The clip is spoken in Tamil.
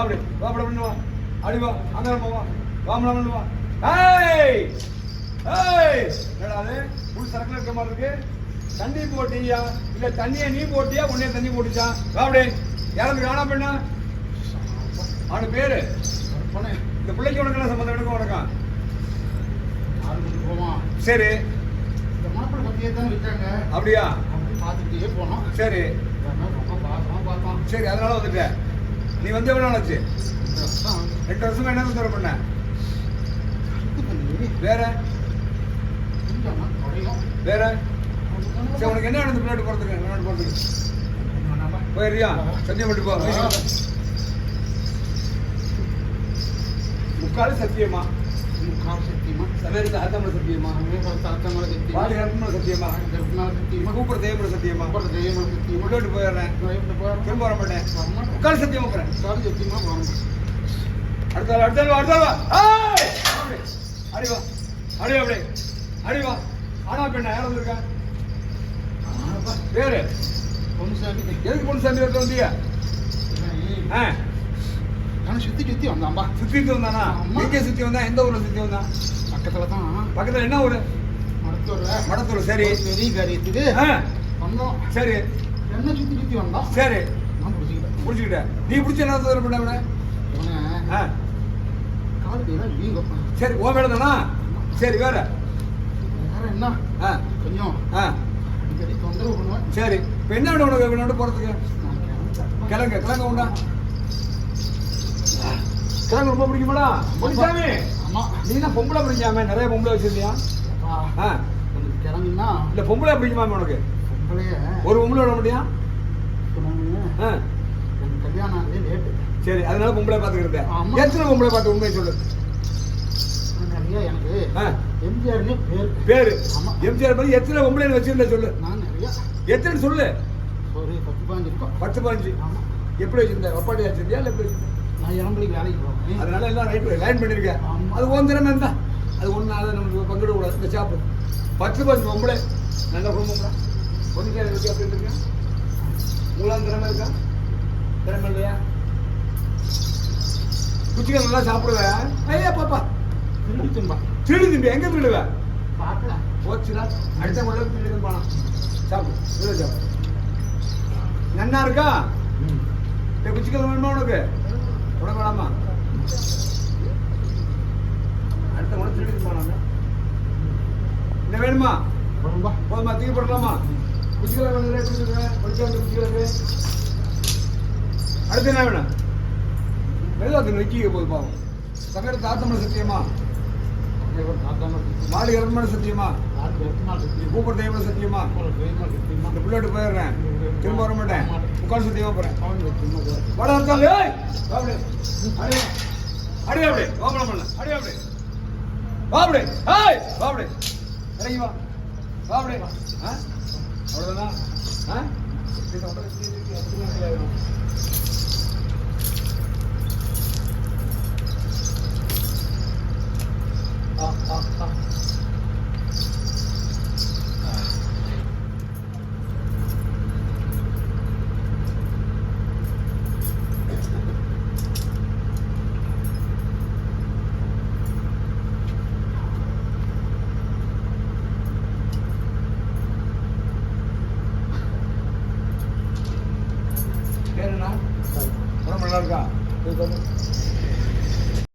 வா அப்படி வா அப்படி பண்ணு வா அடி வா அங்க நம்ம வா வாமலாம் பண்ணு வா ஏய்! ஏய்! என்னடா அது? புல் சரக்குல இருக்க மாதிரி இருக்கு. தண்ணி போட்டியா? இல்ல தண்ணியை நீ போட்டியா? உடனே தண்ணி போட்டுச்சா? வா அப்படி யாரும் காணா பண்ணா? அவனு பேரு? இந்த பிள்ளைக்கு உனக்கு என்ன சம்பந்தம்? எனக்கு உனக்கா? சரி. அப்படியா? அப்படி பார்த்துக்கிட்டே போனோம். சரி. சரி அதனால வந்துட்ட. நீ வந்து எவ்வளவு நாள் ஆச்சு? இந்த வருஷம் ரெண்டு வருஷமா என்ன தர பண்ண? வேற? வேற? சரி உனக்கு என்ன வேணும் பின்னாடி போறதுக்கு? பின்னாடி போறதுக்கு? போயிடுறியா? சத்தியம் பண்ணி போ முக்கால் சத்தியமா? முக்கால் சத்தியமா சமயத்து ஆத்தமல சத்தியமா? தாத்தமலை சத்தியமா பாடி கருப்பமல சத்தியமா? கருப்பனால சத்தியமா கூப்பிட தேவமல சத்தியமா? அப்புறம் தெய்வமலை சத்தியமா உள்ளோட்டு போயிடுறேன். திரும்ப வர மாட்டேன். முக்கால் சத்தியமா போறேன் முக்கால் சத்தியமா வரணும் அடுத்த ஆள், அடுத்த ஆள், அடுத்த ஆள். வா. ஏய்! அடி வா. அடி வா. அப்படியே. அடி வா. ஆனா பெண்ணா யார் வந்திருக்கா? பேரு? பொண்ணு சாமி எதுக்கு சாமி எடுத்து வந்தீங்க ஆ. நான் சுத்தி சுத்தி வந்தாம்பா சுத்திட்டு வந்தானா. எங்க சுத்தி வந்தா? எந்த ஊர்ல சுத்தி வந்தான் பக்கத்துல தான் பக்கத்துல என்ன ஊரு? மருத்துவர்ல மடத்தூர் சரி. பெரிய காரியத்துக்கு வந்தோம். சரி. என்ன சுத்தி சுத்தி வந்தோம் சரி. நான் பிடிச்சிக்கிட்டேன். புடிச்சுக்கிட்ட. நீ பிடிச்ச என்ன தூரம் பண்ண அவனை இவனை வீங்கும் சரி ஓ மேடம் தானா? சரி வேற. வேற என்ன? ஆ. கொஞ்சம் ஆ. அடிக்கடி தொந்தரவு பண்ணுவேன். சரி. இப்போ என்ன வேணும் உனக்கு? வேணும் கிளம்புறேன். கிழங்கு கிழங்கு உண்டா? கிழங்கு ரொம்ப பிடிக்குமாடா? ஆமா. நீ என்ன பொம்பளை பிடிக்காம நிறைய பொம்பளை வச்சிருந்தியா? கிளம்பினா? இல்ல பொம்பளை பிடிக்குமா உனக்கு? ஒரு பொம்பளை விட முடியா கல்யாணம் லேட்டு. சரி அதனால பொம்பளை பார்த்துக்கிட்டேன் ஆமா. எத்தனை பொம்பளை பார்த்து உண்மையை சொல்லு? நிறைய எனக்கு? எம்ஜிஆர்னு பேர். பேரு. எம்ஜிஆர் பத்தி எத்தனை பொம்பளை வச்சிருந்த சொல்லு? நான் நிறைய. எத்தனை சொல்லு? ஒரு பத்து பதினஞ்சு இருக்கும். பத்து ஆமா. எப்படி வச்சிருந்த? ஒப்பாட்டி வச்சிருந்தியா? இல்லை எப்படி வச்சிருந்த? நான் இளம்பலிக்கு வேலைக்கு போவேன் அதனால எல்லாம் ரைட் லைன் பண்ணிருக்கேன் ஆமா. அது உன் திறமை இருந்தா அது ஒன்று அதை நமக்கு பங்கிட கூடாது இந்த ஷாப்பு பத்து பத்து பொம்பளை நல்ல பொம்பளை பொண்ணுக்கு வச்சு அப்படி இருக்கேன் உங்களாம் திறமை இருக்கா? திறமை இல்லையா? குச்சிகள் நல்லா சாப்பிடுவேன் ஐயா பாப்பா திருடித்தும்பா திருடு திம்பி. எங்க திருடுவேன் பார்க்கல. போச்சுடா. அடுத்த கொள்ள திருடு போனான் சாப்பிடு. திருடு சாப்பிடு. நன்னா இருக்கா? குச்சிகள் வேணுமா உனக்கு? வேணாமா அடுத்த கொள்ள திருடு போனாங்க என்ன வேணுமா? போதுமா தூக்கி போடலாமா? குச்சிகளை குச்சிகளை குச்சிகளுக்கு அடுத்து என்ன வேணும்? தின்னு வைக்கிக்க போது பாவம். சங்கட தாத்தமன சத்தியமா? மாடி இரமண சத்தியமா? கூப்பிட தெய்வம் சத்தியமா? இந்த பிள்ளைட்டு போயிடுறேன். திரும்ப வர மாட்டேன். முக்கால் சத்தியமா போறேன். வட அடி அடி அப்படி வாமலம் பண்ணல அடி அப்படி வாப்டே ஏய்! வாப்டே இறங்கி வா. வாப்டே ஆ? அவ்வளவுதானா? ஆ. ஆ ஆ ஆ. பேர்